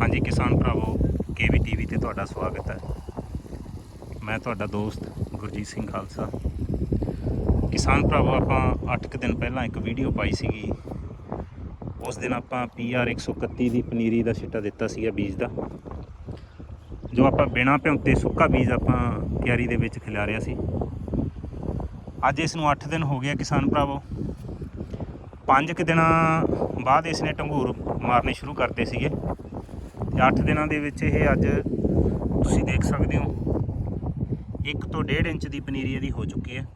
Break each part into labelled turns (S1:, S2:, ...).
S1: ਹਾਂਜੀ, ਕਿਸਾਨ ਭਰਾਵੋ ਕੇਵੀ ਟੀਵੀ ਤੇ ਤੁਹਾਡਾ ਸਵਾਗਤ ਹੈ। ਮੈਂ ਤੁਹਾਡਾ ਦੋਸਤ ਗੁਰਜੀਤ ਸਿੰਘ ਖਾਲਸਾ। ਕਿਸਾਨ ਭਰਾਵੋ, ਆਪਾਂ 8 ਕੁ ਦਿਨ ਪਹਿਲਾਂ ਇੱਕ ਵੀਡੀਓ ਪਾਈ ਸੀਗੀ। ਉਸ ਦਿਨ ਆਪਾਂ PR 131 ਦੀ ਪਨੀਰੀ ਦਾ ਛਿੱਟਾ ਦਿੱਤਾ ਸੀਗਾ ਬੀਜ ਦਾ। ਜੋ ਆਪਾਂ ਬਿਨਾਂ ਭਿਉਂਤੇ ਸੁੱਕਾ ਬੀਜ ਆਪਾਂ ਕਿਆਰੀ ਦੇ ਵਿੱਚ ਖਿਲਾਰਿਆ ਸੀ। ਅੱਜ ਇਸ ਨੂੰ 8 ਦਿਨ ਹੋ ਗਿਆ ਕਿਸਾਨ ਭਰਾਵੋ। ਪੰਜ ਕੁ ਦਿਨਾਂ ਬਾਅਦ ਇਸ ਨੇ ਢੰਗੂਰ ਮਾਰਨੇ ਸ਼ੁਰੂ ਕਰਤੇ ਸੀਗੇ। 8 ਦਿਨਾਂ ਦੇ ਵਿੱਚ ਇਹ ਅੱਜ ਤੁਸੀਂ ਦੇਖ ਸਕਦੇ ਹੋ। 1 ਤੋਂ 1.5 ਇੰਚ ਦੀ ਪਨੀਰੀ ਇਹਦੀ ਹੋ ਚੁੱਕੀ ਹੈ।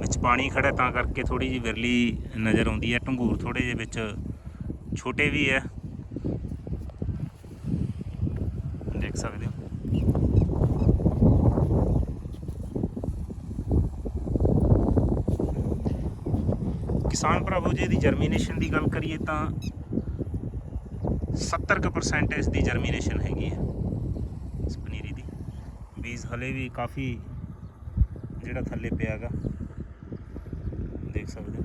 S1: ਵਿੱਚ ਪਾਣੀ ਖੜਾ ਤਾਂ ਕਰਕੇ ਥੋੜੀ ਜਿਹੀ ਵਿਰਲੀ ਨਜ਼ਰ ਆਉਂਦੀ ਹੈ। ਢੰਗੂਰ ਥੋੜੇ ਜਿਹੇ ਵਿੱਚ ਛੋਟੇ ਵੀ ਹੈ। ਦੇਖ ਸਕਦੇ ਹੋ। ਕਿਸਾਨ ਭਰਾਵੋ, ਜੀ ਦੀ ਜਰਮੀਨੇਸ਼ਨ ਦੀ ਗੱਲ ਕਰੀਏ ਤਾਂ 70% ਇਸ ਦੀ ਜਰਮੀਨੇਸ਼ਨ ਹੈਗੀ ਹੈ। ਇਸ ਪਨੀਰੀ ਦੀ। ਬੀਜ ਹਲੇ ਵੀ ਕਾਫੀ ਜਿਹੜਾ ਥੱਲੇ ਪਿਆਗਾ ਦੇਖ ਸਕਦੇ ਹੋ।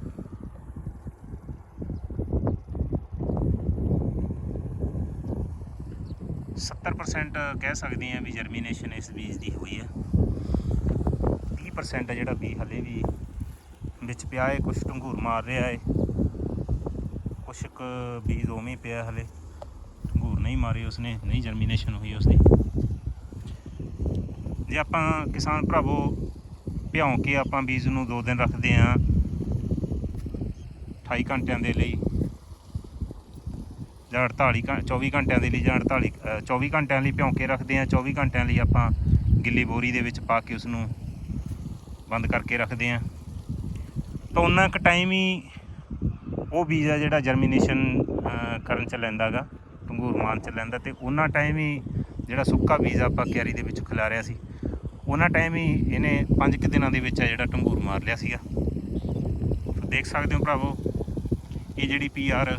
S1: ਸੱਤਰ ਪਰਸੈਂਟ ਕਹਿ ਸਕਦੇ ਹਾਂ ਵੀ ਜਰਮੀਨੇਸ਼ਨ ਇਸ ਬੀਜ ਦੀ ਹੋਈ ਹੈ। 30% ਹੈ ਜਿਹੜਾ ਬੀ ਹਲੇ ਵੀ ਵਿੱਚ ਪਿਆ ਹੈ ਕੁਛ ਢੰਗੂਰ ਮਾਰ ਰਿਹਾ ਏ। ਕੁਛ ਕੁ ਬੀਜ ਉਵੇਂ ਪਿਆ ਹਲੇ। ਢੰਗੂਰ ਨਹੀਂ ਮਾਰੇ ਉਸਨੇ ਨਹੀਂ ਜਰਮੀਨੇਸ਼ਨ ਹੋਈ ਉਸਦੀ। ਜੇ ਆਪਾਂ ਕਿਸਾਨ ਭਰਾਵੋ ਭਿਉਂ ਕੇ ਆਪਾਂ ਬੀਜ ਨੂੰ 2 ਦਿਨ ਰੱਖਦੇ ਆਂ 28 ਘੰਟਿਆਂ ਦੇ ਲਈ ਜਾਂ 48 ਘੰ 24 ਘੰਟਿਆਂ ਦੇ ਲਈ ਜਾਂ 48 ਅ, 24 ਘੰਟਿਆਂ ਲਈ ਭਿਉਂ ਕੇ ਰੱਖਦੇ ਆਂ 24 ਘੰਟਿਆਂ ਲਈ ਆਪਾਂ ਗਿੱਲੀ ਬੋਰੀ ਦੇ ਵਿੱਚ ਪਾ ਕੇ ਉਸ ਨੂੰ ਬੰਦ ਕਰਕੇ ਰੱਖਦੇ ਆਂ। ਤਾਂ ਉਹਨਾਂ ਕੁ ਟਾਈਮ ਹੀ ਉਹ ਬੀਜ ਆ ਜਿਹੜਾ ਜਰਮੀਨੇਸ਼ਨ ਕਰਨ ਚ ਲੈਂਦਾਗਾ ਟੰਗੂਰ ਮਾਨ ਚ ਲੈਂਦਾ ਤੇ ਉਹਨਾਂ ਟਾਈਮ ਹੀ ਜਿਹੜਾ ਸੁੱਕਾ ਬੀਜ ਆਪਾਂ ਕਿਆਰੀ ਦੇ ਵਿੱਚ ਖਿਲਾਰਿਆ ਸੀ, ਉਹਨਾਂ ਟਾਈਮ ਹੀ ਇਹਨੇ 5 ਕੁ ਦਿਨਾਂ ਦੇ ਵਿੱਚ ਆ ਜਿਹੜਾ ਟੰਗੂਰ ਮਾਰ ਲਿਆ ਸੀਗਾ। ਦੇਖ ਸਕਦੇ ਹੋ ਭਰਾਵੋ, ਇਹ ਜਿਹੜੀ ਪੀਆਰ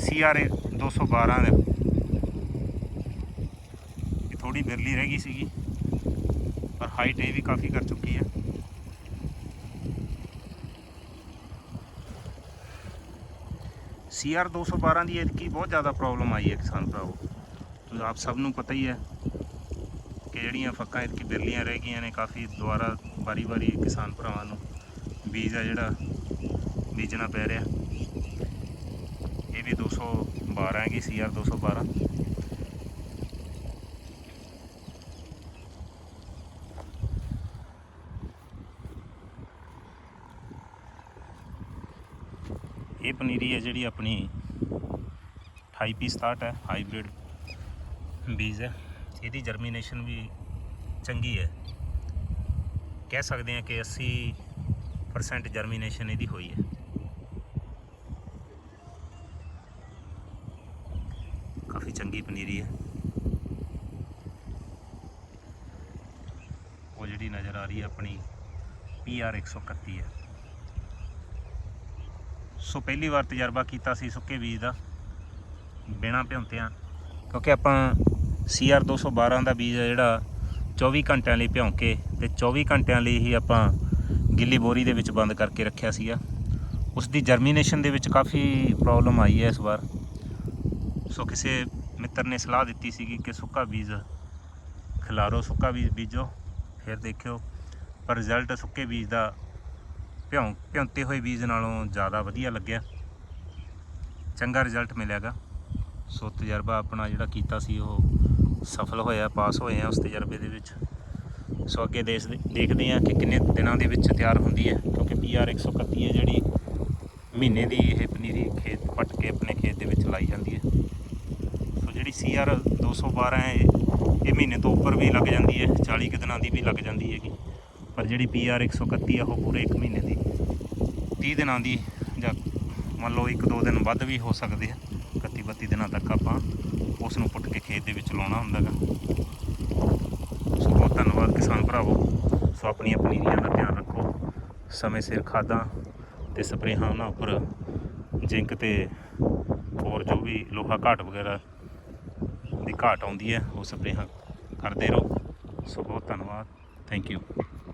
S1: ਸੀਆਰ 212 ਦਾ ਇਹ ਥੋੜੀ ਬਿਰਲੀ ਰਹਿ ਗਈ ਸੀਗੀ, ਪਰ ਹਾਈਟ ਇਹ ਵੀ ਕਾਫੀ ਕਰ ਚੁੱਕੀ ਹੈ। ਸੀਆਰ 212 ਦੀ ਐਤਕੀ ਬਹੁਤ ਜ਼ਿਆਦਾ ਪ੍ਰੋਬਲਮ ਆਈ ਹੈ ਕਿਸਾਨ ਭਰਾਵੋ। ਤੁਸੀਂ ਆਪ ਸਭ ਨੂੰ ਪਤਾ ਹੀ ਹੈ ਕਿ ਜਿਹੜੀਆਂ ਫੱਕਾਂ ਇਤਕੀ ਬਿਰਲੀਆਂ ਰਹਿ ਗਈਆਂ ਨੇ, ਕਾਫੀ ਦੁਬਾਰਾ ਵਾਰੀ-ਵਾਰੀ ਕਿਸਾਨ ਭਰਾਵਾਂ ਨੂੰ ਬੀਜ ਆ ਜਿਹੜਾ ਬੀਜਣਾ ਪੈ ਰਿਹਾ। ਇਹ ਵੀ 212 ਹੈਗੀ ਸੀਆਰ 212 ਇਹ ਪਨੀਰੀ ਹੈ ਜਿਹੜੀ ਆਪਣੀ 28 ਪੀ 67 ਹੈ ਹਾਈਬ੍ਰਿਡ ਬੀਜ ਹੈ। ਇਹਦੀ ਜਰਮੀਨੇਸ਼ਨ ਵੀ ਚੰਗੀ ਹੈ। ਕਹਿ ਸਕਦੇ ਹਾਂ ਕਿ 80% ਜਰਮੀਨੇਸ਼ਨ ਇਹਦੀ ਹੋਈ ਹੈ। ਕਾਫੀ ਚੰਗੀ ਪਨੀਰੀ ਹੈ। ਉਹ ਜਿਹੜੀ ਨਜ਼ਰ ਆ ਰਹੀ ਹੈ ਆਪਣੀ PR 131 ਹੈ। ਸੋ ਪਹਿਲੀ ਵਾਰ ਤਜਰਬਾ ਕੀਤਾ ਸੀ ਸੁੱਕੇ ਬੀਜ ਦਾ, ਬਿਨਾ ਭਿਉਂਤਿਆਂ, ਕਿਉਂਕਿ ਆਪਾਂ CR 212 ਦਾ ਬੀਜ ਜਿਹੜਾ 24 ਘੰਟਿਆਂ ਲਈ ਭਿਉਂ ਕੇ ਤੇ 24 ਘੰਟਿਆਂ ਲਈ ਹੀ ਆਪਾਂ ਗਿੱਲੀ ਬੋਰੀ ਦੇ ਵਿੱਚ ਬੰਦ ਕਰਕੇ ਰੱਖਿਆ ਸੀਗਾ। ਉਸ ਦੀ ਜਰਮੀਨੇਸ਼ਨ ਦੇ ਵਿੱਚ ਕਾਫੀ ਪ੍ਰੋਬਲਮ ਆਈ ਹੈ ਇਸ ਵਾਰ। ਸੋ ਕਿਸੇ ਮਿੱਤਰ ਨੇ ਸਲਾਹ ਦਿੱਤੀ ਸੀਗੀ ਕਿ ਸੁੱਕਾ ਬੀਜ ਖਿਲਾਰੋ, ਸੁੱਕਾ ਬੀਜ ਬੀਜੋ, ਫਿਰ ਦੇਖਿਓ। ਪਰ ਰਿਜ਼ਲਟ ਸੁੱਕੇ ਬੀਜ ਦਾ ਭਿਉਂ ਭਿਉਂਤੇ ਹੋਏ ਬੀਜ ਨਾਲੋਂ ਜ਼ਿਆਦਾ ਵਧੀਆ ਲੱਗਿਆ। ਚੰਗਾ ਰਿਜ਼ਲਟ ਮਿਲਿਆਗਾ। ਸੋ ਤਜਰਬਾ ਆਪਣਾ ਜਿਹੜਾ ਕੀਤਾ ਸੀ, ਉਹ ਸਫਲ ਹੋਇਆ, ਪਾਸ ਹੋਏ ਆ ਉਸ ਤਜਰਬੇ ਦੇ ਵਿੱਚ। ਸੋ ਅੱਗੇ ਦੇਸ ਦੇਖਦੇ ਹਾਂ ਕਿ ਕਿੰਨੇ ਦਿਨਾਂ ਦੇ ਵਿੱਚ ਤਿਆਰ ਹੁੰਦੀ ਹੈ, ਕਿਉਂਕਿ PR 131 ਹੈ ਜਿਹੜੀ ਮਹੀਨੇ ਦੀ ਇਹ ਪਨੀਰੀ ਖੇਤ, ਪੱਟ ਕੇ ਆਪਣੇ ਖੇਤ ਦੇ ਵਿੱਚ ਲਾਈ ਜਾਂਦੀ ਹੈ। ਸੋ ਜਿਹੜੀ CR 212 ਹੈ, ਇਹ ਇਹ ਮਹੀਨੇ ਤੋਂ ਉੱਪਰ ਵੀ ਲੱਗ ਜਾਂਦੀ ਹੈ 40 ਕੁ ਦਿਨਾਂ ਦੀ ਵੀ ਲੱਗ ਜਾਂਦੀ ਹੈਗੀ। ਪਰ ਜਿਹੜੀ PR 131 ਆ, ਉਹ ਪੂਰੇ 1 ਮਹੀਨੇ ਦੀ। 30 ਦਿਨਾਂ ਦੀ ਜਾਂ ਮੰਨ ਲਓ 1-2 ਦਿਨ ਵੱਧ ਵੀ ਹੋ ਸਕਦੇ ਆ 31-32 ਦਿਨਾਂ ਤੱਕ ਆਪਾਂ ਉਸ ਨੂੰ ਪੁੱਟ ਕੇ ਖੇਤ ਦੇ ਵਿੱਚ ਲਾਉਣਾ ਹੁੰਦਾ ਗਾ ਸੋ ਬਹੁਤ ਧੰਨਵਾਦ ਕਿਸਾਨ ਭਰਾਵੋ। ਸੋ ਆਪਣੀਆਂ ਪਨੀਰੀਆਂ ਦਾ ਧਿਆਨ ਰੱਖੋ। ਸਮੇਂ ਸਿਰ ਖਾਦਾਂ ਤੇ ਸਪਰੇਹਾਂ ਉਹਨਾਂ ਉੱਪਰ, ਜ਼ਿੰਕ ਤੇ ਹੋਰ ਜੋ ਵੀ ਲੋਹਾ ਘਾਟ ਵਗੈਰਾ ਦੀ ਘਾਟ ਆਉਂਦੀ ਹੈ, ਉਹ ਸਪਰੇਹਾਂ ਕਰਦੇ ਰਹੋ। ਸੋ ਬਹੁਤ ਧੰਨਵਾਦ। Thank you.